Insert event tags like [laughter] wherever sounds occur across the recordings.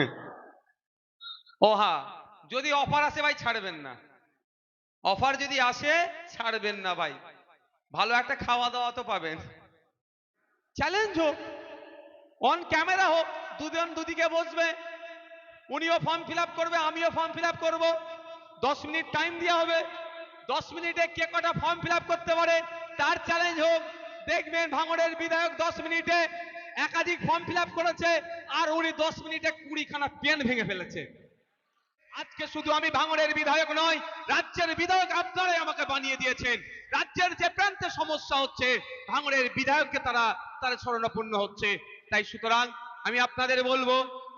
[laughs] ও হ্যাঁ যদি অফার আসে ভাই, ছাড়বেন না। অফার যদি আসে, ছাড়বেন না ভাই। ভালো একটা খাওয়া দাওয়া তো পাবেন। চ্যালেঞ্জ হোক অন ক্যামেরা হোক, দুজন দুদিকে বসবে। উনিও ফর্ম ফিল করবে, আমিও ফর্ম ফিল করব। দশ মিনিট টাইম দেওয়া হবে। দশ মিনিটে কে কটা ফর্ম ফিল করতে পারে, তার চ্যালেঞ্জ হোক। দেখবেন ভাঙড়ের বিধায়ক দশ মিনিটে একাধিক ফর্ম ফিল করেছে, আর উনি দশ মিনিটে কুড়িখানা পেন ভেঙে ফেলেছে। আজকে শুধু আমি ভাঙড়ের বিধায়ক নয় রাজ্যের বিধায়ক আপনারাই আমাকে বানিয়ে দিয়েছেন। রাজ্যের যে প্রান্তে সমস্যা হচ্ছে ভাঙড়ের বিধায়ককে তারা তারা স্মরণাপন্ন হচ্ছে। তাই সুতরাং আমি আপনাদের বলব,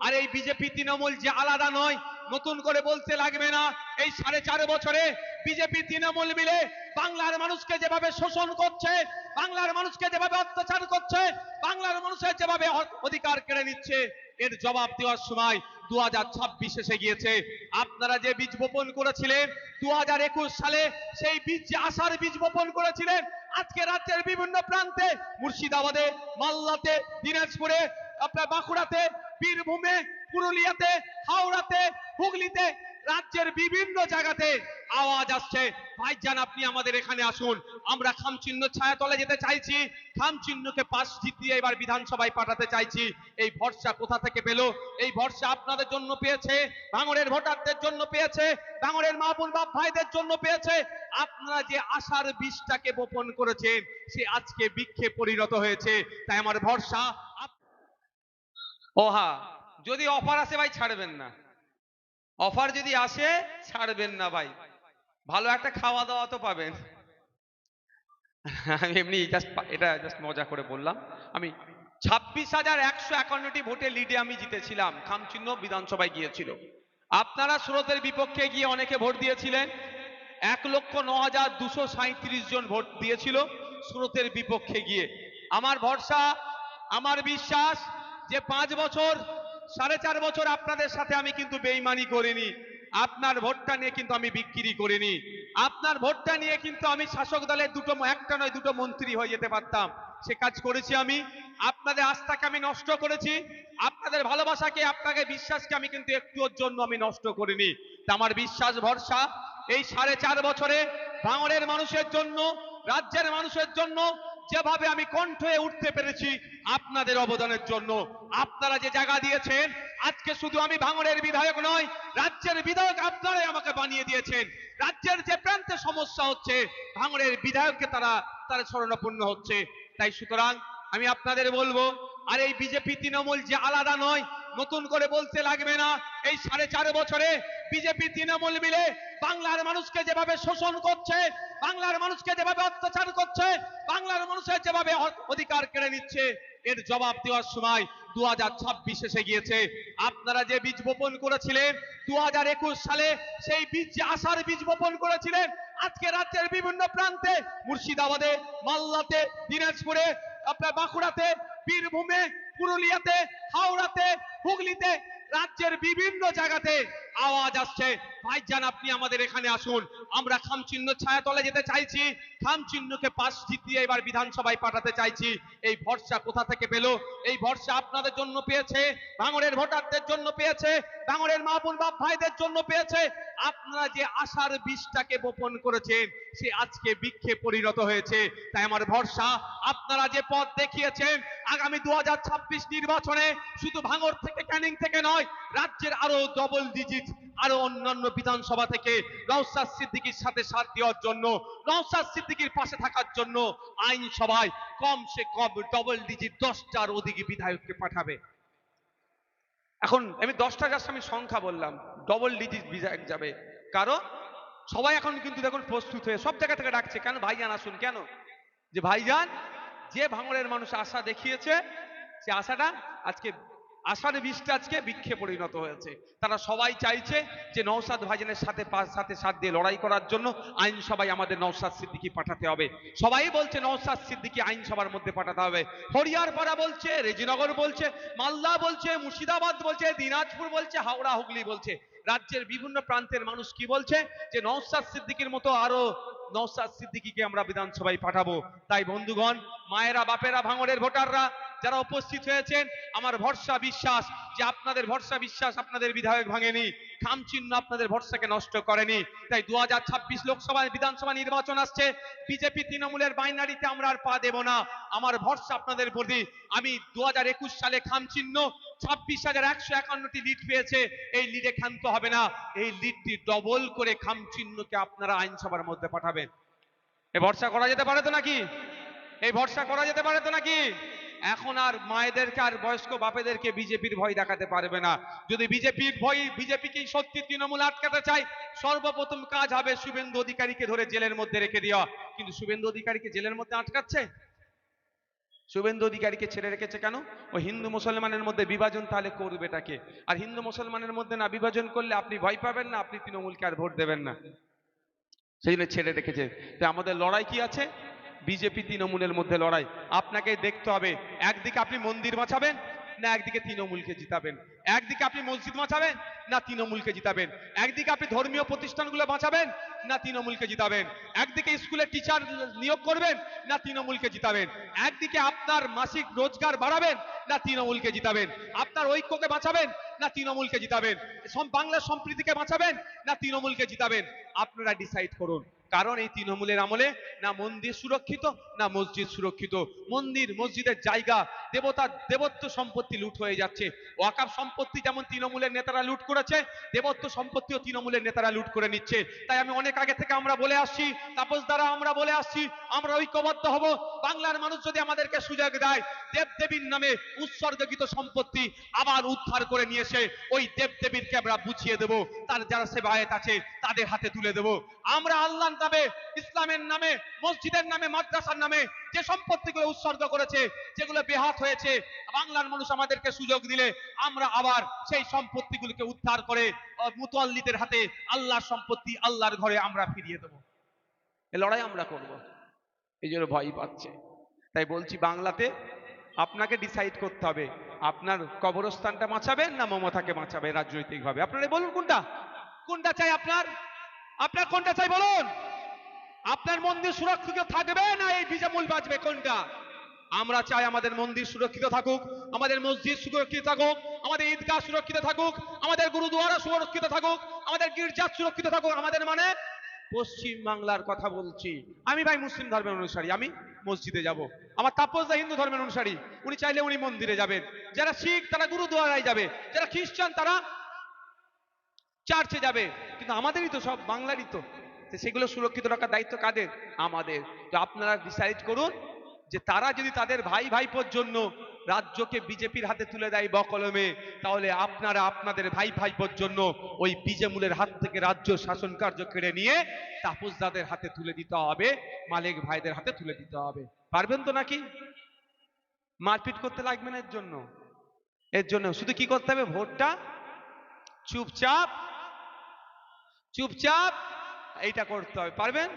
আর এই বিজেপি তৃণমূল যে আলাদা নয় নতুন করে বলতে লাগবে না। এই সাড়ে চার বছরে বিজেপি, তৃণমূল মিলে বাংলার মানুষকে যেভাবে শোষণ করছে, বাংলার মানুষকে যেভাবে অত্যাচার করছে, বাংলার মানুষের যেভাবে অধিকার কেড়ে নিচ্ছে, এর জবাব দেওয়ার সময় দু হাজার ছাব্বিশ এসে গিয়েছে। আপনারা যে বীজ বপন করেছিলেন দু হাজার একুশ সালে, সেই বীজ যে আশার বীজ বপন করেছিলেন, আজকে রাজ্যের বিভিন্ন প্রান্তে, মুর্শিদাবাদে, মালদাতে, দিনাজপুরে, আপনার বাঁকুড়াতে, বীরভূমে পুরুলিয়াতে, হাওড়াতে, হুগলিতে, রাজ্যের বিভিন্ন জায়গাতে আওয়াজ আসছে। ভাইজান, আপনি আমাদের এখানে আসুন। আমরা খামচিহ্ন ছায়াতলে যেতে চাইছি। খামচিহ্নকে পাশ জিতিয়ে এবার বিধানসভায় পাঠাতে চাইছি। এই ভরসা কোথা থেকে পেল? এই ভরসা আপনাদের জন্য পেয়েছে, ভাঙড়ের ভোটারদের জন্য পেয়েছে, ভাঙড়ের মা বোন বাপ ভাইদের জন্য পেয়েছে। আপনারা যে আশার বীজটাকে বপন করেছেন, সে আজকে বৃক্ষে পরিণত হয়েছে। তাই আমার ভরসা, আপ- ও হ্যাঁ যদি অফার আসে ভাই, ছাড়বেন না। অফার যদি আসে, ছাড়বেন না ভাই। ভালো একটা খাওয়া দাওয়া তো পাবেন। আমি এমনি জাস্ট এটা জাস্ট মজা করে বললাম। আমি ছাব্বিশ হাজার একশো একান্নটি ভোটে লিডে আমি জিতেছিলাম। খামচিহ্ন বিধানসভায় গিয়েছিল। আপনারা স্রোতের বিপক্ষে গিয়ে অনেকে ভোট দিয়েছিলেন। এক লক্ষ ন হাজার দুশো সাঁত্রিশ জন ভোট দিয়েছিল স্রোতের বিপক্ষে গিয়ে। আমার ভরসা, আমার বিশ্বাস যে পাঁচ বছর সাড়ে চার বছর আপনাদের সাথে আমি কিন্তু বেইমানি করিনি। আপনার ভোটটা নিয়ে কিন্তু আমি বিক্রি করিনি। আপনার ভোটটা নিয়ে কিন্তু আমি শাসক দলের দুটো একটা নয়, দুটো মন্ত্রী হয়ে যেতে পারতাম। সে কাজ করেছি আমি। আপনাদের আস্থাকে আমি নষ্ট করেছি। আপনাদের ভালোবাসাকে, আপনাকে বিশ্বাসকে আমি কিন্তু একটুর জন্য আমি নষ্ট করিনি। তা আমার বিশ্বাস ভরসা। এই সাড়ে চার বছরে ভাঙড়ের মানুষের জন্য, রাজ্যের মানুষের জন্য যেভাবে আমি কণ্ঠ হয়ে উঠতে পেরেছি আপনাদের অবদানের জন্য। আপনারা যে জায়গা দিয়েছেন, আজকে শুধু আমি ভাঙড়ের বিধায়ক নয়, রাজ্যের বিধায়ক আপনারাই আমাকে বানিয়ে দিয়েছেন। রাজ্যের যে প্রান্তে সমস্যা হচ্ছে, ভাঙড়ের বিধায়ককে তারা তারা স্মরণাপন্ন হচ্ছে। তাই সুতরাং আমি আপনাদের বলব আর এই বিজেপি তৃণমূল যে আলাদা নয়, নতুন করে বলতে লাগবে না। এই সাড়ে চার বছরে বিজেপি তৃণমূল মিলে বাংলার মানুষকে যেভাবে শোষণ করছে, বাংলার মানুষকে যেভাবে অত্যাচার করছে, বাংলার মানুষের যেভাবে অধিকার কেড়ে নিচ্ছে, এর জবাব দেওয়ার সময় দু হাজার ছাব্বিশ এসে গিয়েছে। আপনারা যে বীজ বপন করেছিলেন দু হাজার একুশ সালে, সেই বীজ যে আশার বীজ বপন করেছিলেন, আজকে রাজ্যের বিভিন্ন প্রান্তে, মুর্শিদাবাদে, মালদাতে, দিনাজপুরে, আপনার বাঁকুড়াতে বীরভূমে পুরুলিয়াতে হাওড়াতে হুগলিতে রাজ্যের বিভিন্ন জায়গাতে আওয়াজ আসছে। ভাইজান আপনি আমাদের এখানে আসুন। আমরা খামচিহ্ন ছায়াতলে যেতে চাইছি। খামচিহ্নকে পাশ জিতিয়ে এবার বিধানসভায় পাঠাতে চাইছি। এই ভরসা কোথা থেকে পেল? এই ভরসা আপনাদের জন্য পেয়েছে, ভাঙড়ের ভোটারদের জন্য পেয়েছে, ভাঙড়ের মা বোন, বাপ ভাইদের জন্য পেয়েছে। আপনারা যে আশার বীজটাকে বপন করেছেন, সে আজকে বৃক্ষে পরিণত হয়েছে। তাই আমার ভরসা, আপনারা যে পথ দেখিয়েছেন, আগামী দু হাজার ছাব্বিশ নির্বাচনে শুধু ভাঙড় থেকে ক্যানিং থেকে নয়, রাজ্যের আরও ডবল ডিজিট আরও অন্যান্য বিধানসভা থেকে নওসাদ সিদ্দিকীর সাথে সাথ দেওয়ার জন্য নওসাদ সিদ্দিকীর পাশে থাকার জন্য আইনসভায় কম সে কম ডবল ডিজিট দশটার অধিক বিধায়ককে পাঠাবে। এখন আমি দশটা জাস্ট আমি সংখ্যা বললাম ডবল ডিজিট বিধায়ক যাবে। কারণ সবাই এখন কিন্তু দেখুন প্রস্তুত হয়ে সব জায়গা থেকে ডাকছে, কেন ভাইজান আসুন, কেন? যে ভাইজান, যে ভাঙড়ের মানুষ আশা দেখিয়েছে, সে আশাটা আজকে আশার বীজটা আজকে বৃক্ষে পরিণত হয়েছে। তারা সবাই চাইছে যে নৌসাদ ভাইজানের সাথে পা- সাথে সাথ দিয়ে লড়াই করার জন্য আইনসভায় আমাদের নৌসাদ সিদ্দিকি পাঠাতে হবে। সবাই বলছে নৌসাদ সিদ্দিকি আইনসভার মধ্যে পাঠাতে হবে। হরিয়ারপাড়া বলছে, রেজিনগর বলছে, মালদা বলছে, মুর্শিদাবাদ বলছে, দিনাজপুর বলছে, হাওড়া, হুগলি বলছে। রাজ্যের বিভিন্ন প্রান্তের মানুষ কি বলছে? যে নৌসাদ সিদ্দিকির মতো আরও নৌসাদ সিদ্দিকিকে আমরা বিধানসভায় পাঠাবো। তাই বন্ধুগণ, মায়েরা, বাপেরা, ভাঙড়ের ভোটাররা যারা উপস্থিত হয়েছেন, আমার ভরসা বিশ্বাস যে আপনাদের ভরসা বিশ্বাস আপনাদের বিধায়ক ভাঙেনি, খামচিহ্ন আপনাদের ভরসাকে নষ্ট করেনি। তাই দু লোকসভা বিধানসভা নির্বাচন আসছে, বিজেপি তৃণমূলের বাইনারিতে আমরা আর পা দেব না। আমার ভরসা আপনাদের প্রতি। আমি দু সালে খামচিহ্ন, ছাব্বিশ হাজার একশো একান্নটি লিড পেয়েছে, এই লিডে ক্ষান্ত হবে না। এই লিডটি ডবল করে খামচিহ্নকে আপনারা আইনসভার মধ্যে পাঠাবেন। এ ভরসা করা যেতে পারে তো নাকি? এই ভরসা করা যেতে পারে তো নাকি? এখন আর মায়েদেরকে আর বয়স্ক বাপেদেরকে বিজেপির ভয় দেখাতে পারবে না। যদি বিজেপির ভয়, বিজেপিকে সত্যি তৃণমূল আটকাতে চায়, সর্বপ্রথম কাজ হবে শুভেন্দু অধিকারীকে ধরে জেলের মধ্যে রেখে দেওয়া। কিন্তু শুভেন্দু অধিকারীকে জেলের মধ্যে আটকাচ্ছে? শুভেন্দু অধিকারীকে ছেড়ে রেখেছে কেন? ও হিন্দু মুসলমানের মধ্যে বিভাজন তাহলে করবেটাকে আর হিন্দু মুসলমানের মধ্যে না বিভাজন করলে আপনি ভয় পাবেন না, আপনি তৃণমূলকে আর ভোট দেবেন না। সেই জন্য ছেড়ে রেখেছে। তো আমাদের লড়াই কি আছে? বিজেপি তৃণমূলের মধ্যে লড়াই। আপনাকে দেখতে হবে, একদিকে আপনি মন্দির বাঁচাবেন, না একদিকে তৃণমূলকে জিতাবেন। একদিকে আপনি মসজিদ বাঁচাবেন, না তৃণমূলকে জিতাবেন। একদিকে আপনি ধর্মীয় প্রতিষ্ঠানগুলো বাঁচাবেন, না তৃণমূলকে জিতাবেন। একদিকে স্কুলে টিচার নিয়োগ করবেন, না তৃণমূলকে জিতাবেন। একদিকে আপনার মাসিক রোজগার বাড়াবেন, না তৃণমূলকে জিতাবেন। আপনার ঐক্যকে বাঁচাবেন, না তৃণমূলকে জিতাবেন। বাংলার সম্প্রীতিকে বাঁচাবেন, না তৃণমূলকে জিতাবেন। আপনারা ডিসাইড করুন। কারণ এই তৃণমূলের আমলে না মন্দির সুরক্ষিত, না মসজিদ সুরক্ষিত। মন্দির, মসজিদের জায়গা দেবতা দেবত্ব সম্পত্তি লুট হয়ে যাচ্ছে। ওয়াকাব সম্পত্তি যেমন তৃণমূলের নেতারা লুট করেছে, দেবত্ব সম্পত্তিও তৃণমূলের নেতারা লুট করে নিচ্ছে। তাই আমি অনেক আগে থেকে আমরা বলে আসছি, তাপস দ্বারা আমরা বলে আসছি, আমরা ঐক্যবদ্ধ হব। বাংলার মানুষ যদি আমাদেরকে সুযোগ দেয় দেব দেবীর নামে উৎসর্গকৃত সম্পত্তি আবার উদ্ধার করে নিয়ে এসে ওই দেব দেবীরকে আমরা বুঝিয়ে দেব। তার যারা সেবায়েত আছে, তাদের হাতে তুলে দেব। আমরা আল্লাহর নামে ইসলামের নামে মসজিদের নামে মাদ্রাসার নামে যে সম্পত্তিগুলো উৎসর্গ করেছে যেগুলো বেহাত হয়েছে বাংলার মানুষ আমাদেরকে সুযোগ দিলে আমরা আবার সেই সম্পত্তিগুলোকে উদ্ধার করে মুতোয়াল্লিদের হাতে আল্লাহর সম্পত্তি আল্লাহর ঘরে আমরা ফিরিয়ে দেব। এ লড়াই আমরা করব। এই জন্য ভয় পাচ্ছে। তাই বলছি বাংলাতে আপনাকে ডিসাইড করতে হবে আপনার কবরস্থানটা বাঁচাবেন না মমতাকে বাঁচাবে রাজনৈতিকভাবে? আপনারা বলুন কোনটা? কোনটা চাই আপনার? আপনার কোনটা চাই বলুন? আপনার মন্দির সুরক্ষিত থাকবে না এই বিজামুল বাঁচবে কোনটা? আমরা চাই আমাদের মন্দির সুরক্ষিত থাকুক, আমাদের মসজিদ সুরক্ষিত থাকুক, আমাদের ঈদগাহ সুরক্ষিত থাকুক, আমাদের গুরুদুয়ারা সুরক্ষিত থাকুক, আমাদের গির্জা সুরক্ষিত থাকুক, আমাদের মানে পশ্চিম বাংলার কথা বলছি। আমি ভাই মুসলিম ধর্মের অনুসারী, আমি মসজিদে যাব। আমার তাপসদা হিন্দু ধর্মের অনুসারী, উনি চাইলে উনি মন্দিরে যাবেন। যারা শিখ, তারা গুরুদুয়ারায় যাবে। যারা খ্রিস্টান, তারা চার্চে যাবে। কিন্তু আমাদেরই তো সব বাংলারই তো। সেগুলো সুরক্ষিত রাখার দায়িত্ব কাদের? আমাদের। তো আপনারা ডিসাইড করুন যে তারা যদি তাদের ভাই ভাইপোর জন্য রাজ্যকে বিজেপির হাতে তুলে দেয় বকলমে, তাহলে আপনারা আপনাদের ভাই ভাইপোর জন্য ওই বিজেমুলের হাত থেকে রাজ্য শাসন কার্য কেড়ে নিয়ে তাপসদাদের হাতে তুলে দিতে হবে, মালিক ভাইদের হাতে তুলে দিতে হবে। পারবেন তো নাকি? মারপিট করতে লাগবে না এর জন্য। এর জন্য শুধু কি করতে হবে? ভোটটা? চুপচাপ চুপচাপ এইটা করতে হবে পারবেন?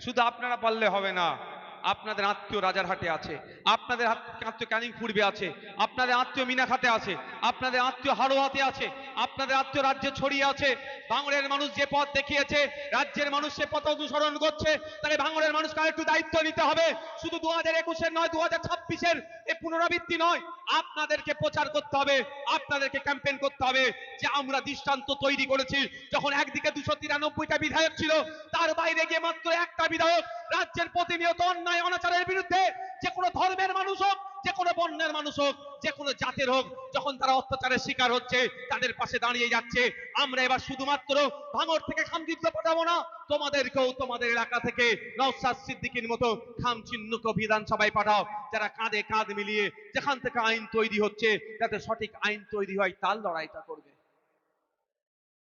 শুধু আপনারা পারলে হবে না। আপনাদের আত্মীয় রাজারহাটে আছে, আপনাদের আত্মীয় ক্যানিং আছে, আপনাদের আত্মীয় মিনাখাতে আছে, আপনাদের আত্মীয় হারোয়াতে আছে, আপনাদের আত্মীয় রাজ্যে ছড়িয়ে আছে ভাঙড়ের মানুষ যে পথ দেখিয়েছে, রাজ্যের মানুষ সে পথ অনুসরণ করছে, তাহলে ভাঙড়ের মানুষকে একটু দায়িত্ব নিতে হবে। শুধু দু হাজার একুশের নয় দু হাজার ছাব্বিশের এ পুনরাবৃত্তি নয়, আপনাদেরকে প্রচার করতে হবে, আপনাদেরকে ক্যাম্পেইন করতে হবে যে আমরা দৃষ্টান্ত তৈরি করেছি। যখন একদিকে দুশো তিরানব্বইটা বিধায়ক ছিল, তার বাইরে গিয়ে মাত্র একটা বিধায়ক, রাজ্যের প্রতিনিয়ত অন্যায় অনাচারের বিরুদ্ধে, যে কোনো ধর্মের মানুষ হোক, যে কোনো বর্ণের মানুষ হোক, যে কোনো জাতের হোক, যখন তারা অত্যাচারের শিকার হচ্ছে, তাদের পাশে দাঁড়িয়ে যাচ্ছে, আমরা এবার শুধুমাত্র ভাঙর থেকে খামযুদ্ধ পাঠাবো না, তোমাদেরকেও তোমাদের এলাকা থেকে নওসাদ সিদ্দিকির মতো খাম চিহ্নকে বিধানসভায় পাঠাও, যারা কাঁধে কাঁধ মিলিয়ে যেখান থেকে আইন তৈরি হচ্ছে, যাতে সঠিক আইন তৈরি হয়, তার লড়াইটা করবে।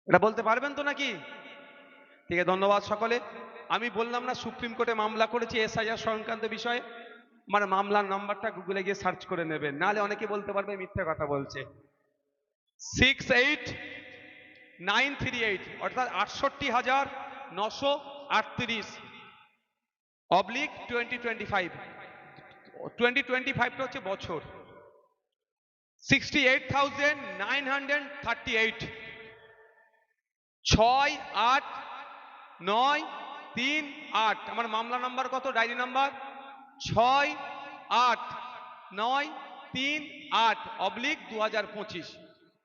এটা বলতে পারবেন তো নাকি? ঠিক আছে, ধন্যবাদ সকলে। আমি বললাম না, সুপ্রিম কোর্টে মামলা করেছি এসআইআর সংক্রান্ত বিষয়ে। মানে মামলার নাম্বারটা গুগলে গিয়ে সার্চ করে নেবেন। নাহলে অনেকে বলতে পারবে মিথ্যে কথা বলছে। Six eight nine three eight, অর্থাৎ আটষট্টি হাজার নশো আটত্রিশ, oblique twenty twenty five. Twenty twenty ফাইভটা হচ্ছে বছর। Sixty eight thousand nine hundred thirty eight, ছয় আট নয় তিন আট। আমার মামলা নাম্বার কত? Diary number? ছয় আট। নয় তিন আট। অবলিক দু হাজার পঁচিশ।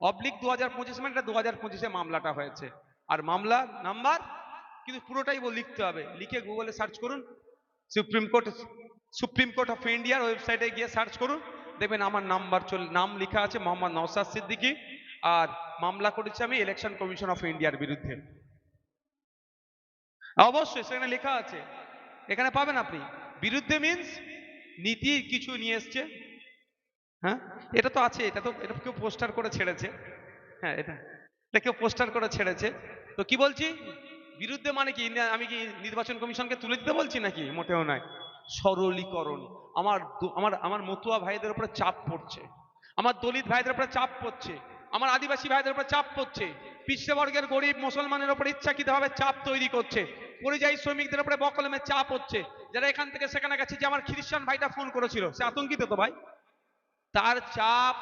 অবলিক দু হাজার পঁচিশ মানে দু হাজার পঁচিশে মামলাটা হয়েছে। আর মামলা নাম্বার? কিন্তু পুরোটাই লিখতে হবে। লিখে গুগলে সার্চ করুন। Supreme court supreme court of ইন্ডিয়ার ওয়েবসাইটে গিয়ে সার্চ করুন। দেখবেন আমার নাম্বার চল নাম লেখা আছে মোহাম্মদ নওসাদ সিদ্দিকী। আর মামলা করেছি আমি ইলেকশন কমিশন অফ ইন্ডিয়ার বিরুদ্ধে। অবশ্যই, সেখানে লেখা আছে। এখানে পাবেন আপনি। বিরুদ্ধে মিন্স নীতি কিছু নিয়ে এসছে। হ্যাঁ? এটা তো আছে, এটা তো, এটা কেউ পোস্টার করে ছেড়েছে। হ্যাঁ এটা এটা কেউ পোস্টার করে ছেড়েছে। তো কি বলছি? বিরুদ্ধে মানে কি? আমি কি নির্বাচন কমিশনকে তুলে দিতে বলছি নাকি? মোটেও নয়। সরলীকরণ। আমার আমার আমার মতুয়া ভাইদের উপরে চাপ পড়ছে। আমার দলিত ভাইদের উপরে চাপ পড়ছে। আমার আদিবাসী ভাইদের উপরে চাপ পড়ছে। পিছিয়ে বর্গের গরিব মুসলমানের উপরে ইচ্ছাকৃতভাবে চাপ তৈরি করছে। পরিযায়ী শ্রমিকদের উপরে বকলমে চাপ হচ্ছে। যারা এখান থেকে সেখানে গেছে, যে আমার খ্রিস্টান ভাইটা ফোন করেছিল, সে আতঙ্কিত তো ভাই? তার চাপ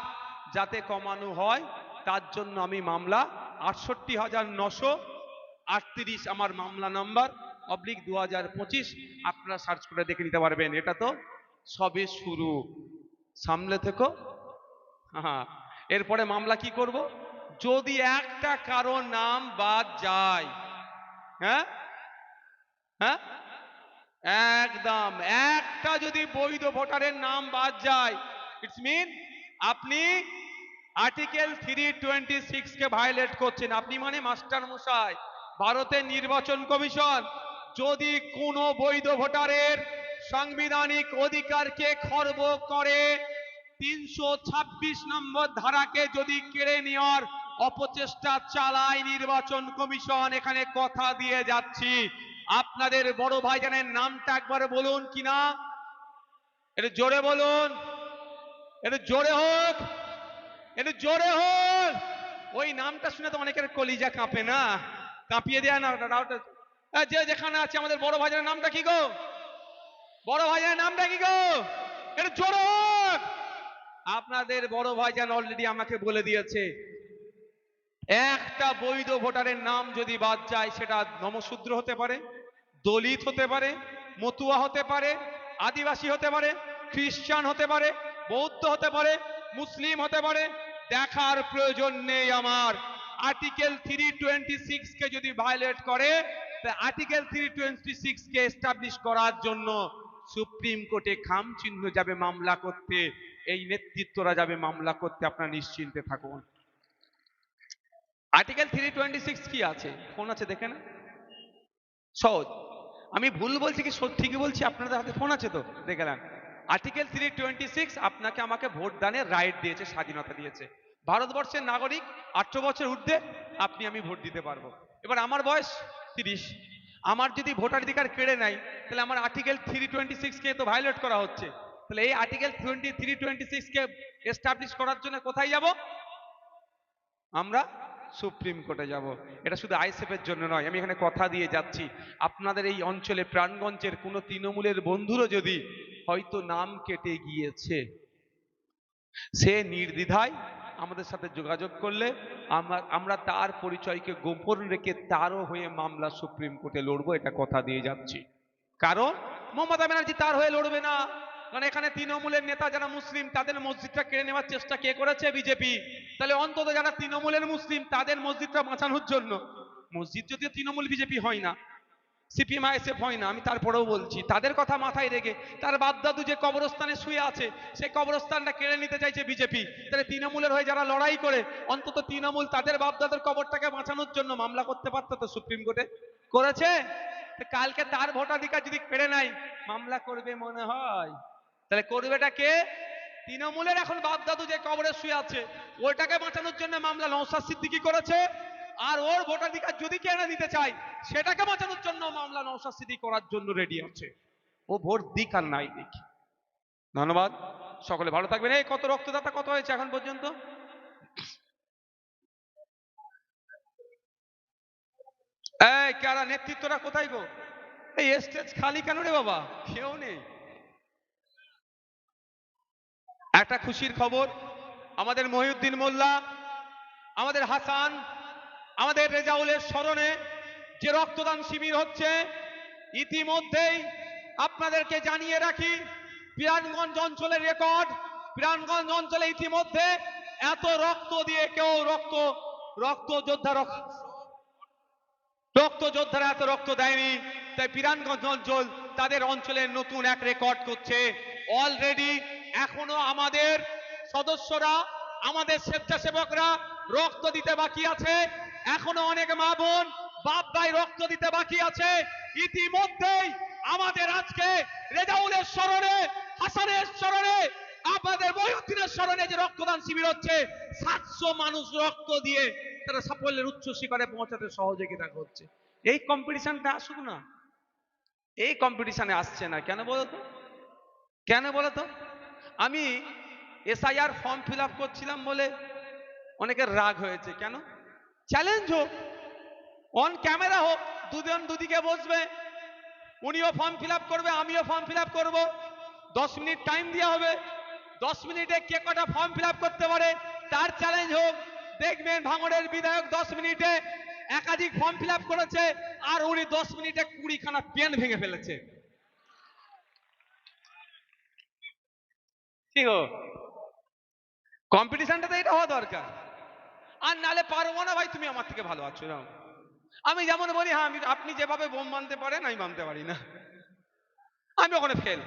যাতে কমানো হয়, তার জন্য আমি মামলা আটষট্টি হাজার নশো আটত্রিশ, আমার মামলা নাম্বার অবলিক দু হাজার পঁচিশ, আপনারা সার্চ করে দেখে নিতে পারবেন। এটা তো সবে শুরু। সামলে থেকো। হ্যাঁ। এরপরে মামলা কি করব? যদি একটা কারও নাম বাদ যায় হ্যাঁ? হ্যাঁ? একদম। একটা যদি বৈধ ভোটারের নাম বাদ যায়, ইটস মিন আপনি আর্টিকেল থ্রি টোয়েন্টি সিক্স কে ভায়োলেট করছেন। আপনি মানে মাস্টার মশাই ভারতের নির্বাচন কমিশন। যদি কোনো বৈধ ভোটারের সাংবিধানিক অধিকারকে খর্ব করে, তিনশো ছাব্বিশ নম্বর ধারাকে যদি কেড়ে নেওয়ার অপচেষ্টা চালায় নির্বাচন কমিশন, এখানে কথা দিয়ে যাচ্ছি। আপনাদের বড় ভাইজানের নামটা একবার বলুন কিনা এটা জোরে বলুন এটা জোরে হোক এটা জোরে হোক। ওই নামটা শুনে তো অনেকের কলিজা কাঁপে না। কাঁপিয়ে দেয় না ওটা- যে যেখানে আছে আমাদের বড় ভাইজানের নামটা কি গো? বড় ভাইজানের নামটা কি গো? এটা জোরে হোক। আপনাদের বড় ভাইজান অলরেডি আমাকে বলে দিয়েছে। একটা বৈধ ভোটারের নাম যদি বাদ যায়, সেটা নমশূদ্র হতে পারে, দলিত হতে পারে, মতুয়া হতে পারে, আদিবাসী হতে পারে খ্রিস্টান হতে পারে, বৌদ্ধ হতে পারে, মুসলিম হতে পারে, দেখার প্রয়োজন নেই আমার। আর্টিকেল থ্রি টোয়েন্টি সিক্স কে যদি ভায়োলেট করে আর্টিকেল থ্রি টোয়েন্টি সিক্স কে এস্টাবলিশ করার জন্য সুপ্রিম কোর্টে খাম চিহ্ন যাবে মামলা করতে। এই নেতৃত্বরা যাবে মামলা করতে, আপনারা নিশ্চিন্তে থাকুন। আর্টিকেল থ্রি টোয়েন্টি সিক্স কি আছে? ফোন আছে, দেখে না। সহজ। আমি ভুল বলছি কি ঠিকই বলছি? আপনাদের হাতে ফোন আছে তো? দেখে নেন। আর্টিকেল থ্রি টোয়েন্টি সিক্স আপনাকে আমাকে ভোট দানের রাইট দিয়েছে, স্বাধীনতা দিয়েছে। ভারতবর্ষের নাগরিক, আঠারো বছর ঊর্ধ্বে আপনি আমি ভোট দিতে পারব। এবার আমার বয়স তিরিশ। আমার যদি ভোটাধিকার কেড়ে নেয়, তাহলে আমার আর্টিকেল থ্রি টোয়েন্টি সিক্সকে তো ভায়োলেট করা হচ্ছে। তাহলে এই আর্টিকেল টোয়েন্টি থ্রি টোয়েন্টি সিক্সকে এস্টাবলিশ করার জন্য কোথায় যাব? আমরা সুপ্রিম কোর্টে যাব। এটা শুধু আইসেফের জন্য নয়, আমি এখানে কথা দিয়ে যাচ্ছি। আপনাদের এই অঞ্চলে, প্রাণগঞ্জের কোনো তৃণমূলের বন্ধুরও যদি হয়তো নাম কেটে গিয়েছে, সে নির্দ্বিধায় আমাদের সাথে যোগাযোগ করলে আমরা আমরা তার পরিচয়কে গোপন রেখে তারও হয়ে মামলা সুপ্রিম কোর্টে লড়বো, এটা কথা দিয়ে যাচ্ছি। কারণ মমতা ব্যানার্জি তার হয়ে লড়বে না। কারণ এখানে তৃণমূলের নেতা যারা মুসলিম, তাদের মসজিদটা কেড়ে নেওয়ার চেষ্টা কে করেছে? বিজেপি। তাহলে অন্তত যারা তৃণমূলের মুসলিম, তাদের মসজিদটা বাঁচানোর জন্য। মসজিদ যদিও তৃণমূল, বিজেপি হয় না, সিপিএম, আইএসএফ হয় না, আমি তারপরেও বলছি, তাদের কথা মাথায় রেখে তার বাপদাদু যে কবরস্থানে শুয়ে আছে, সেই কবরস্থানটা কেড়ে নিতে চাইছে বিজেপি। তাহলে তৃণমূলের হয়ে যারা লড়াই করে, অন্তত তৃণমূল তাদের বাপদাদার কবরটাকে বাঁচানোর জন্য মামলা করতে পারতো তো সুপ্রিম কোর্টে? করেছে? কালকে তার ভোটাধিকার যদি কেড়ে নাই মামলা করবে মনে হয়। তাহলে করবেটা কে? তৃণমূলের এখন বাপদাদু যে কবরে শুয়ে আছে ওইটাকে বাঁচানোর জন্য মামলা নৌসাদ সিদ্দিকি করেছে, আর ওর ভোটাধিকার যদি কেড়ে নিতে চায়, সেটাকে বাঁচানোর জন্য মামলা নৌসাদ সিদ্দিকি করার জন্য রেডি আছে। ও ভোট দিক আর নাই দিক। ধন্যবাদ। সকলে ভালো থাকবেন। এই কত রক্তদাতা কত হয়েছে এখন পর্যন্ত? এই কারা নেতৃত্বটা কোথায় গো? এই স্টেজ খালি কেন রে বাবা? কেউ নেই। একটা খুশির খবর, আমাদের মহিউদ্দিন মোল্লা, আমাদের হাসান, আমাদের রেজাউলের স্মরণে যে রক্তদান শিবির হচ্ছে, ইতিমধ্যেই আপনাদেরকে জানিয়ে রাখি বিরাটগঞ্জ অঞ্চলের রেকর্ড, প্রাণগঞ্জ অঞ্চলে ইতিমধ্যে এত রক্ত দিয়ে কেউ রক্ত রক্ত যোদ্ধা রক্ত রক্ত যোদ্ধারা এত রক্ত দেয়নি, তাই পিরানগঞ্জ অঞ্চল তাদের অঞ্চলের নতুন এক রেকর্ড করছে অলরেডি এখনও আমাদের সদস্যরা, আমাদের স্বেচ্ছাসেবকরা রক্ত দিতে বাকি আছে। এখনও অনেক মা বোন, বাপ ভাই রক্ত দিতে বাকি আছে। ইতিমধ্যেই আমাদের আজকে রেজাউলের স্মরণে, হাসানের স্মরণে, আপনাদের মহিউদ্দিনের স্মরণে যে রক্তদান শিবির হচ্ছে, সাতশো মানুষ রক্ত দিয়ে তারা সাফল্যের উচ্চ শিখরে পৌঁছাতে সহযোগিতা করছে। এই কম্পিটিশনটা আসুক না। এই কম্পিটিশনে আসছে না। কেন বলতো কেন বলো তো? আমি এসআইআর ফর্ম ফিল করছিলাম বলে অনেকের রাগ হয়েছে। কেন? চ্যালেঞ্জ হোক অন ক্যামেরা হোক, দুজন দুদিকে বসবে, উনিও ফর্ম ফিল করবে, আমিও ফর্ম ফিল করব। দশ মিনিট টাইম দেওয়া হবে। দশ মিনিটে কে কটা ফর্ম ফিল করতে পারে, তার চ্যালেঞ্জ হোক। দেখবেন ভাঙড়ের বিধায়ক দশ মিনিটে একাধিক ফর্ম ফিল করেছে, আর উনি দশ মিনিটে কুড়িখানা পেন ভেঙে ফেলেছে। কি গো? কম্পিটিশনটা তো এটা হওয়া দরকার। আর নালে পারব না ভাই, তুমি আমার থেকে ভালো আছো না আমি যেমন বলি হ্যাঁ আমি আপনি যেভাবে বোম মানতে পারেন, আমি মানতে পারি না। আমি ওখানে ফেল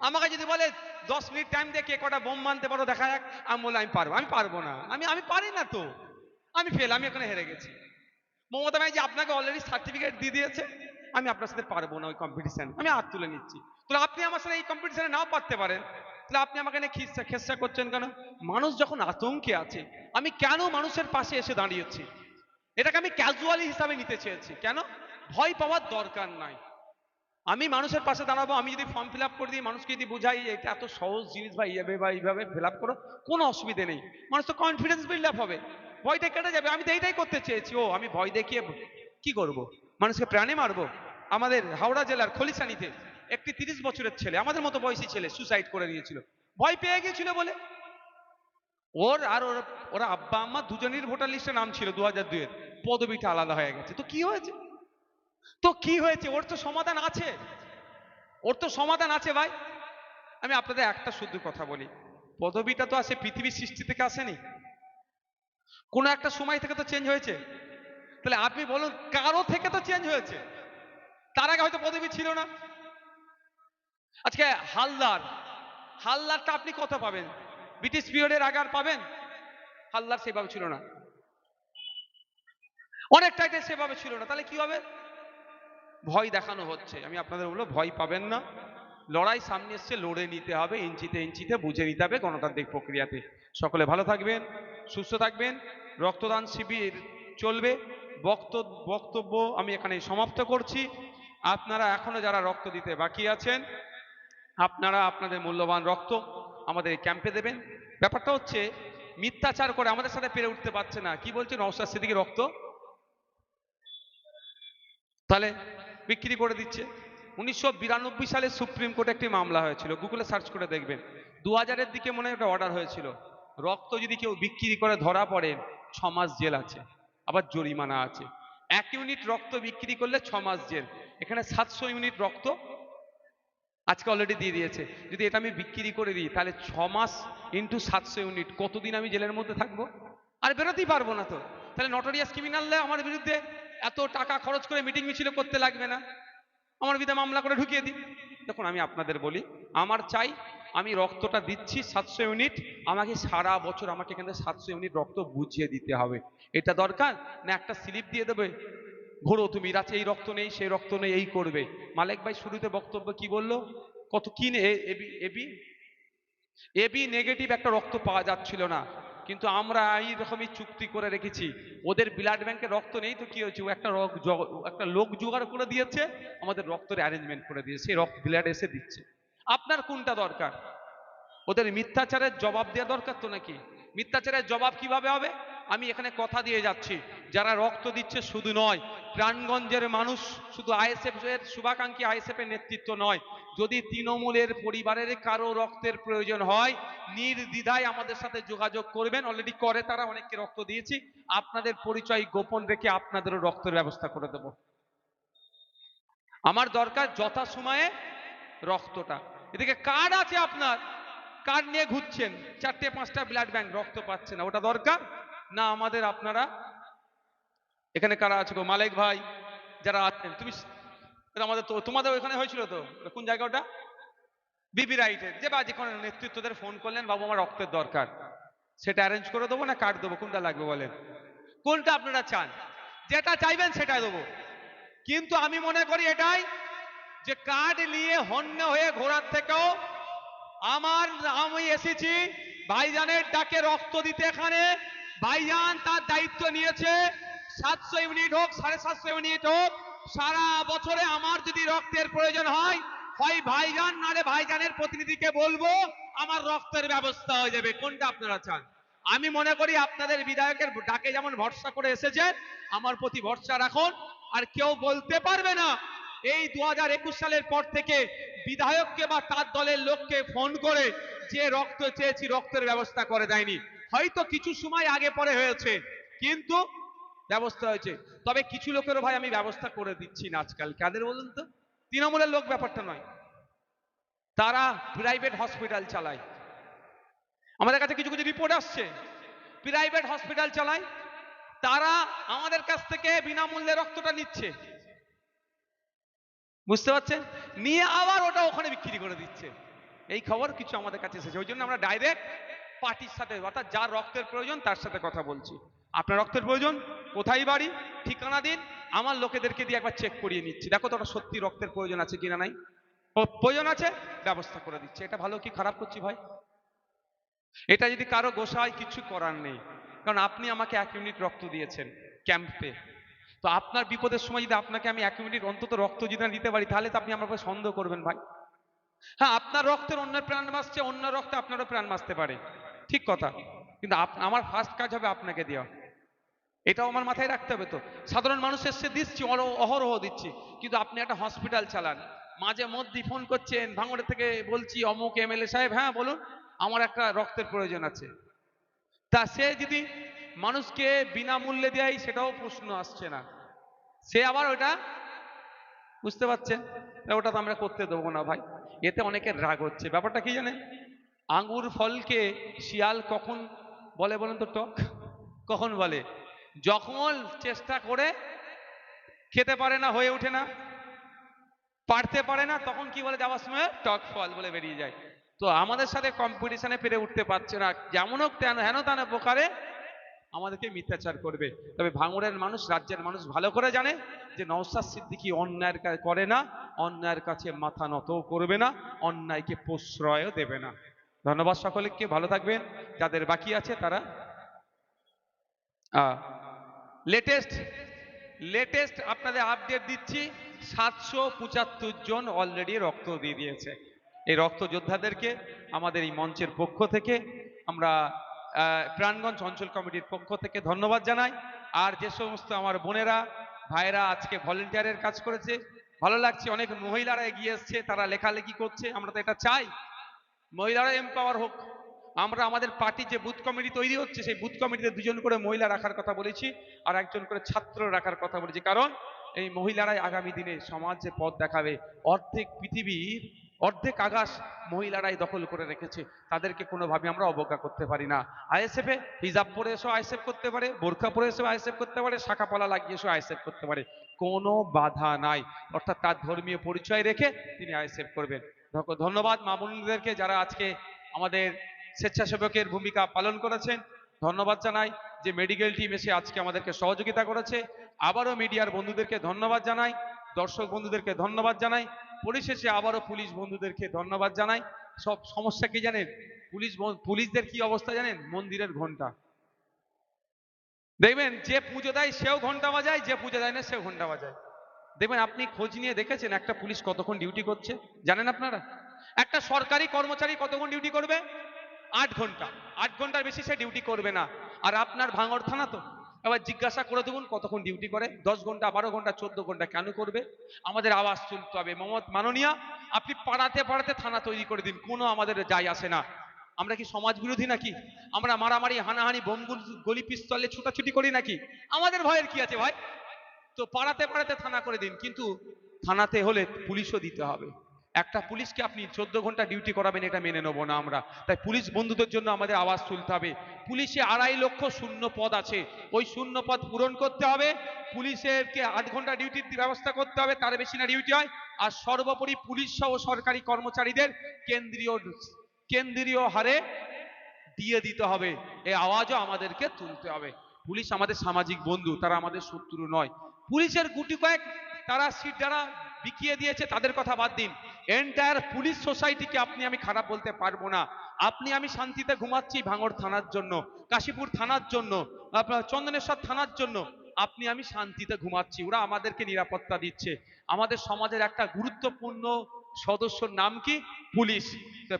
আমাকে যদি বলে, দশ মিনিট টাইম দিয়ে কে কটা বোম মানতে পারো, দেখা যাক। আমি বলে আমি পারব আমি পারব না। আমি আমি পারি না তো। আমি ফেল আমি ওখানে হেরে গেছি। মমতা ব্যানার্জি আপনাকে অলরেডি সার্টিফিকেট দিয়ে দিয়েছে। আমি আপনার সাথে পারব না ওই কম্পিটিশন আমি হাত তুলে নিচ্ছি। তাহলে আপনি আমার সাথে এই কম্পিটিশনে নাও পারতে পারেন। তাহলে আপনি আমাকে খিস্সা খেসা করছেন কেন? মানুষ যখন আতঙ্কে আছে, আমি কেন মানুষের পাশে এসে দাঁড়িয়েছি? এটাকে আমি ক্যাজুয়ালি হিসাবে নিতে চেয়েছি। কেন? ভয় পাওয়ার দরকার নাই। আমি মানুষের পাশে দাঁড়াবো, আমি যদি ফর্ম ফিল আপ করে দিই, মানুষকে যদি বুঝাই, এটা এত সহজ জিনিস বা এইভাবে বা এইভাবে ফিল আপ করো, কোনো অসুবিধে নেই। মানুষ তো কনফিডেন্স বিল্ড আপ হবে। ভয়টা কেটে যাবে। আমি তো এইটাই করতে চেয়েছি। ও, আমি ভয় দেখিয়ে কি করব? মানুষকে প্রাণে মারবো? আমাদের হাওড়া জেলার খলিসানিতে একটি তিরিশ বছরের ছেলে, আমাদের মতো বয়সী ছেলে সুসাইড করে নিয়েছিল। ভয় পেয়ে গিয়েছিল বলে। ওর আর ওর, ওরা আব্বা আম্মা দুজনের ভোটার লিস্টে নাম ছিল দু হাজার দুইয়ের। পদবিটা আলাদা হয়ে গেছে। তো কি হয়েছে? তো কি হয়েছে? ওর তো সমাধান আছে। ওর তো সমাধান আছে ভাই। আমি আপনাদের একটা শুদ্ধ কথা বলি। পদবিটা তো আসে পৃথিবীর সৃষ্টি থেকে আসেনি। কোনো একটা সময় থেকে তো চেঞ্জ হয়েছে। তাহলে আপনি বলুন, কারও থেকে তো চেঞ্জ হয়েছে? তার আগে হয়তো পদবি ছিল না। আজকে হালদার, হালদারটা আপনি কত পাবেন? ব্রিটিশ পিরিয়ডের আগে আর পাবেন? হালদার সেভাবে ছিল না। অনেক টাইটেল সেভাবে ছিল না। তাহলে কি হবে? ভয় দেখানো হচ্ছে। আমি আপনাদের বলব, ভয় পাবেন না। লড়াই সামনে এসছে, লড়ে নিতে হবে, ইঞ্চিতে ইঞ্চিতে বুঝে নিতে হবে গণতান্ত্রিক প্রক্রিয়াতে। সকলে ভালো থাকবেন, সুস্থ থাকবেন, রক্তদান শিবির চলবে। বক্তব্য আমি এখানে সমাপ্ত করছি। আপনারা এখনও যারা রক্ত দিতে বাকি আছেন, আপনারা আপনাদের মূল্যবান রক্ত আমাদের ক্যাম্পে দেবেন। ব্যাপারটা হচ্ছে, মিথ্যাচার করে আমাদের সাথে পেরে উঠতে পারছে না। কি বলছে নওসাদ সিদ্দিকি রক্ত? তাহলে বিক্রি করে দিচ্ছে। উনিশশো বিরানব্বই সালে সুপ্রিম কোর্টে একটি মামলা হয়েছিল। গুগলে সার্চ করে দেখবেন। দু হাজারের দিকে মনে হয় একটা অর্ডার হয়েছিল। রক্ত যদি কেউ বিক্রি করে ধরা পড়ে, ছ মাস জেল আছে। আবার জরিমানা আছে। এক ইউনিট রক্ত বিক্রি করলে ছ মাস জেল। এখানে সাতশো ইউনিট রক্ত আজকে অলরেডি দিয়ে দিয়েছে। যদি এটা আমি বিক্রি করে দিই, তাহলে ছ মাস ইন্টু সাতশো ইউনিট। কতদিন আমি জেলের মধ্যে থাকব? আর বেরোতেই পারব না তো। তাহলে নটোরিয়াস ক্রিমিনাললে আমার বিরুদ্ধে এত টাকা খরচ করে মিটিং মিছিল করতে লাগবে না। আমার বিরুদ্ধে মামলা করে ঢুকিয়ে দিই। দেখুন, আমি আপনাদের বলি, আমার চাই আমি রক্তটা দিচ্ছি সাতশো ইউনিট, আমাকে সারা বছর আমাকে এখানে সাতশো ইউনিট রক্ত বুঝিয়ে দিতে হবে। এটা দরকার? না একটা স্লিপ দিয়ে দেবে? ঘোরো তুমি রাতে এই রক্ত নেই সেই রক্ত নেই, এই করবে। মালিক ভাই শুরুতে বক্তব্য কি বলল? কত, কি এবি এবি এবি নেগেটিভ একটা রক্ত পাওয়া যাচ্ছিল না। কিন্তু আমরা এই রকমই চুক্তি করে রেখেছি। ওদের ব্লাড ব্যাংকে রক্ত নেই তো কি হয়েছে? একটা একটা লোক জোগাড় করে দিয়েছে, আমাদের রক্তের অ্যারেঞ্জমেন্ট করে দিয়েছে রক্ত ব্লাড এসে দিচ্ছে। আপনার কোনটা দরকার? ওদের মিথ্যাচারের জবাব দেওয়া দরকার তো নাকি? মিথ্যাচারের জবাব কীভাবে হবে? আমি এখানে কথা দিয়ে যাচ্ছি। যারা রক্ত দিচ্ছে শুধু নয়, প্রাণগঞ্জের মানুষ শুধু আইএসএফ এর শুভাকাঙ্ক্ষী আইএসএফ এর নেতৃত্ব নয়। যদি তৃণমূলের পরিবারের কারও রক্তের প্রয়োজন হয়, নির্দ্বিধায় আমাদের সাথে যোগাযোগ করবেন। অলরেডি করে তারা, অনেককে রক্ত দিয়েছি। আপনাদের পরিচয় গোপন রেখে আপনাদেরও রক্তের ব্যবস্থা করে দেব। আমার দরকার যথা সময়ে রক্তটা। এদিকে কার্ড আছে আপনার। কার্ড নিয়ে ঘুরছেন। চারটে, পাঁচটা ব্লাড ব্যাংক রক্ত পাচ্ছে না। ওটা দরকার? না আমাদের আপনারা? এখানে কারা আছে গো? মালিক ভাই, যারা আছেন, তুমি আমাদের তো তোমাদের ওখানে হয়েছিল তো? কোন জায়গা ওটা? বিবি রাইটের যে বা যেখানে নেতৃত্বদের ফোন করলেন, বাবু, আমার রক্তের দরকার। সেটা অ্যারেঞ্জ করে দেবো না কার্ড দেবো? কোনটা লাগবে বলেন? কোনটা আপনারা চান? যেটা চাইবেন সেটাই দেবো। কিন্তু আমি মনে করি এটাই যে কার্ড নিয়ে হন্য হয়ে ঘোরার থেকেও আমার, আমি এসেছি, ভাইজানের ডাকে রক্ত দিতে এখানে। ভাইজান তার দায়িত্ব নিয়েছে। সাতশো ইউনিট হোক, সাড়ে সাতশো ইউনিট হোক, সারা বছরে আমার যদি রক্তের প্রয়োজন হয় হয় ভাইজান নালে ভাইজানের প্রতিনিধিকে বলব, আমার রক্তের ব্যবস্থা হয়ে যাবে। কোনটা আপনারা চান? আমি মনে করি আপনাদের বিধায়কের ডাকে যেমন ভরসা করে এসেছেন আমার প্রতি ভরসা রাখুন। আর কেউ বলতে পারবে না, এই দু হাজার একুশ সালের পর থেকে বিধায়ককে বা তার দলের লোককে ফোন করে যে রক্ত চেয়েছি, রক্তের ব্যবস্থা করে দেয়নি। হয়তো কিছু সময় আগে পরে হয়েছে, কিন্তু ব্যবস্থা হয়েছে। তবে কিছু লোকেরও ভাই আমি ব্যবস্থা করে দিচ্ছি না আজকাল। কাদের বলুন তো? তৃণমূলের লোক ব্যাপারটা নয়। তারা প্রাইভেট হসপিটাল চালায়। আমাদের কাছে কিছু কিছু রিপোর্ট আসছে। প্রাইভেট হসপিটাল চালায়। তারা আমাদের কাছ থেকে বিনামূল্যে রক্তটা নিচ্ছে। বুঝতে পারছেন? নিয়ে আবার ওটা ওখানে বিক্রি করে দিচ্ছে। এই খবর কিছু আমাদের কাছে এসেছে। ওই জন্য আমরা ডাইরেক্ট পার্টির সাথে, অর্থাৎ যার রক্তের প্রয়োজন তার সাথে কথা বলছি। আপনার রক্তের প্রয়োজন? কোথায় বাড়ি? ঠিকানা দিন। আমার লোকেদেরকে দিয়ে একবার চেক করিয়ে নিচ্ছি। দেখো তো সত্যি রক্তের প্রয়োজন আছে কিনা নাই? প্রয়োজন আছে? ব্যবস্থা করে দিচ্ছে। এটা ভালো কি খারাপ করছি ভাই? এটা যদি কারও গোসায় কিছু করার নেই। কারণ আপনি আমাকে এক ইউনিট রক্ত দিয়েছেন ক্যাম্পে। তো আপনার বিপদের সময় যদি আপনাকে আমি এক মিনিট অন্তত রক্ত যদি না দিতে পারি, তাহলে তো আপনি আমার সন্দেহ করবেন ভাই। হ্যাঁ আপনার রক্তের অন্যের প্রাণ বাঁচছে, অন্য রক্তে আপনারও প্রাণ বাঁচতে পারে। ঠিক কথা। কিন্তু আমার ফার্স্ট কাজ হবে আপনাকে দেওয়া। এটাও আমার মাথায় রাখতে হবে তো। সাধারণ মানুষ এসে দিচ্ছি অহরহ দিচ্ছি। কিন্তু আপনি একটা হসপিটাল চালান। মাঝে মধ্যে ফোন করছেন ভাঙড়ে থেকে বলছি, অমুক এম এমএলএ সাহেব হ্যাঁ বলুন, আমার একটা রক্তের প্রয়োজন আছে। তা সে যদি মানুষকে বিনামূল্যে দেয়, সেটাও প্রশ্ন আসছে না। সে আবার ওটা বুঝতে পারছেন? ওটা তো আমরা করতে দেবো না ভাই। এতে অনেকের রাগ হচ্ছে। ব্যাপারটা কি জানেন? আঙ্গুর ফলকে শিয়াল কখন বলে বলেন তো টক? কখন বলে? যখন চেষ্টা করে খেতে পারে না, হয়ে ওঠে না, পারতে পারে না, তখন কি বলে? যাওয়ার সময় টক ফল বলে বেরিয়ে যায়। তো আমাদের সাথে কম্পিটিশনে পেরে উঠতে পারছে না। যেমন হোক তেন, হেন তেন প্রকারে আমাদেরকে মিথ্যাচার করবে। তবে ভাঙড়ের মানুষ, রাজ্যের মানুষ ভালো করে জানে যে নওসাদ সিদ্দিকি অন্যায়ের করে না, অন্যায়ের কাছে মাথা নত করবে না, অন্যায়কে প্রশ্রয়ও দেবে না। ধন্যবাদ সকলকে ভালো থাকবেন? যাদের বাকি আছে তারা। লেটেস্ট লেটেস্ট আপনাদের আপডেট দিচ্ছি, সাতশো পঁচাত্তর জন অলরেডি রক্ত দিয়ে দিয়েছে। এই রক্ত যোদ্ধাদেরকে আমাদের এই মঞ্চের পক্ষ থেকে আমরা প্রাণগঞ্জ অঞ্চল কমিটির পক্ষ থেকে ধন্যবাদ জানাই। আর যে সমস্ত আমার বোনেরা ভাইরা আজকে ভলেন্টিয়ারের কাজ করেছে, ভালো লাগছে, অনেক মহিলারা এগিয়ে এসছে, তারা লেখালেখি করছে, আমরা তো এটা চাই। মহিলারা এম্পাওয়ার হোক। আমরা আমাদের পার্টি যে বুথ কমিটি তৈরি হচ্ছে, সেই বুথ কমিটিতে দুজন করে মহিলা রাখার কথা বলেছি, আর একজন করে ছাত্র রাখার কথা বলেছি। কারণ এই মহিলারাই আগামী দিনে সমাজে পথ দেখাবে। অর্ধেক পৃথিবীর, অর্ধেক আকাশ মহিলারাই দখল করে রেখেছে। তাদেরকে কোনোভাবে আমরা অবজ্ঞা করতে পারি না। আইএসএফে হিজাব পরে এসেও আইএসএফ করতে পারে, বোরখা পরে এসেও আইএসএফ করতে পারে, শাখাপালা লাগিয়ে এসেও আইএসএফ করতে পারে। কোনো বাধা নাই। অর্থাৎ তার ধর্মীয় পরিচয় রেখে তিনি আইএসএফ করবেন। ধন্যবাদ মা বোনদেরকে যারা আজকে আমাদের স্বেচ্ছাসেবকের ভূমিকা পালন করেছেন। ধন্যবাদ জানাই যে মেডিকেল টিম এসে আজকে আমাদেরকে সহযোগিতা করেছে। আবারও মিডিয়ার বন্ধুদেরকে ধন্যবাদ জানাই, দর্শক বন্ধুদেরকে ধন্যবাদ জানাই, পরিশেষে আবারও পুলিশ বন্ধুদেরকে ধন্যবাদ জানাই। সব সমস্যা কি জানেন? পুলিশ পুলিশদের কি অবস্থা জানেন? মন্দিরের ঘণ্টা। দেখবেন যে পুজো দেয় সেও ঘণ্টা বাজায়, যে পুজো দেয় না সেও ঘণ্টা বাজায়। দেখবেন আপনি খোঁজ নিয়ে দেখেছেন একটা পুলিশ কতক্ষণ ডিউটি করছে? জানেন আপনারা? একটা সরকারি কর্মচারী কতক্ষণ ডিউটি করবে? আট ঘণ্টা। আট ঘণ্টার বেশি সে ডিউটি করবে না। আর আপনার ভাঙড় থানা তো? এবার জিজ্ঞাসা করে দেখুন কতক্ষণ ডিউটি করে। দশ ঘণ্টা, বারো ঘণ্টা, চোদ্দ ঘণ্টা কেন করবে? আমাদের আওয়াজ তুলতে হবে। মমত মাননীয়া, আপনি পাড়াতে পাড়াতে থানা তৈরি করে দিন। কোনো আমাদের যায় আসে না। আমরা কি সমাজ বিরোধী নাকি? আমরা মারামারি, হানাহানি, বোম গলি, পিস্তলে ছুটাছুটি করি নাকি? আমাদের ভয়ের কি আছে ভাই? তো পাড়াতে পাড়াতে থানা করে দিন, কিন্তু থানাতে হলে পুলিশও দিতে হবে। একটা পুলিশকে আপনি চোদ্দ ঘণ্টা ডিউটি করাবেন, এটা মেনে নেব না আমরা। তাই পুলিশ বন্ধুদের জন্য আমাদের আওয়াজ তুলতে হবে। পুলিশে আড়াই লক্ষ শূন্য পদ আছে। ওই শূন্য পদ পূরণ করতে হবে। পুলিশেরকে আট ঘণ্টা ডিউটির ব্যবস্থা করতে হবে, তার বেশি না ডিউটি হয়। আর সর্বোপরি পুলিশ সহ সরকারি কর্মচারীদের কেন্দ্রীয় কেন্দ্রীয় হারে দিয়ে দিতে হবে। এই আওয়াজও আমাদেরকে তুলতে হবে। পুলিশ আমাদের সামাজিক বন্ধু, তারা আমাদের শত্রু নয়। পুলিশের গুটি কয়েক তারা সিট যারা বিকিয়ে দিয়েছে, তাদের কথা বাদ দিন। এন্টায়ার পুলিশ সোসাইটিকে আপনি আমি খারাপ বলতে পারব না। আপনি আমি শান্তিতে ঘুমাচ্ছি ভাঙড় থানার জন্য, কাশীপুর থানার জন্য চন্দনেশ্বর থানার জন্য। আপনি আমি শান্তিতে ঘুমাচ্ছি, ওরা আমাদেরকে নিরাপত্তা দিচ্ছে। আমাদের সমাজের একটা গুরুত্বপূর্ণ সদস্যর নাম কি? পুলিশ।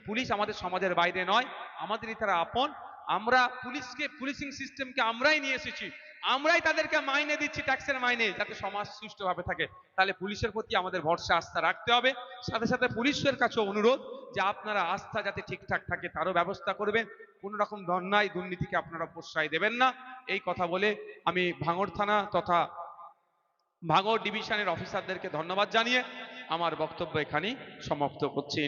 পুলিশ আমাদের সমাজের বাইরে নয়, আমাদেরই তারা আপন। আমরা পুলিশকে, পুলিশিং সিস্টেমকে আমরাই নিয়ে এসেছি। আমরাই তাদেরকে মাইনে দিচ্ছি ট্যাক্সের মাইনে, যাতে সমাজ সুষ্ঠুভাবে থাকে। তাহলে পুলিশের প্রতি আমাদের ভরসা, আস্থা রাখতে হবে। সাথে সাথে পুলিশের কাছেও অনুরোধ যে আপনারা আস্থা যাতে ঠিকঠাক থাকে, তারও ব্যবস্থা করবেন। কোনো রকম অন্যায় দুর্নীতিকে আপনারা প্রশ্রয় দেবেন না। এই কথা বলে আমি ভাঙড় থানা তথা ভাঙড় ডিভিশনের অফিসারদেরকে ধন্যবাদ জানিয়ে আমার বক্তব্য এখানেই সমাপ্ত করছি।